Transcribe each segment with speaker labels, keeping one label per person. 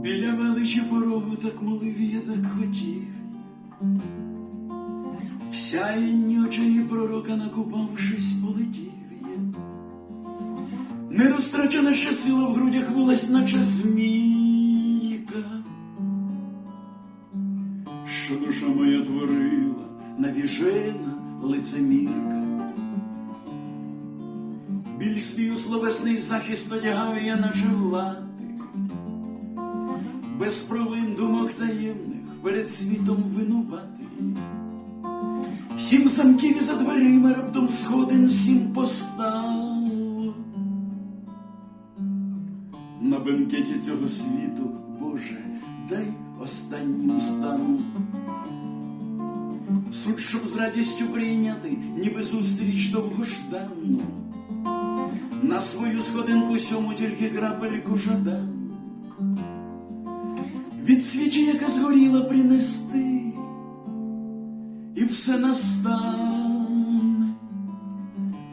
Speaker 1: Біля величі порогу так молив, я так хотів. В сяєнні очей пророка, накупавшись, полетів я. Нерозтрачена ще сила в грудях вилась, наче змійка, що душа моя творила, навіжена лицемірка. Біль свій у словесний захист одягав я, наче влади, без провин думок таємних перед світом винуватий. Сім замків і за дверима раптом сходин сім постало. На бенкеті цього світу, Боже, дай останнім стану. Суд, щоб з радістю прийняти, ніби зустріч довгожданну. На свою сходинку сьому тільки крапельку жадан від свічі, яка згоріла принести, і все настане.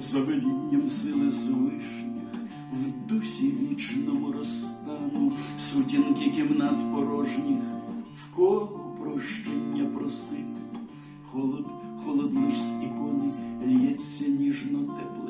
Speaker 1: За велінням сили звишніх в дусі вічному розстану. Сутінки кімнат порожніх, в кого прощення просити, холод, холод лиш з ікони лється ніжно тепло.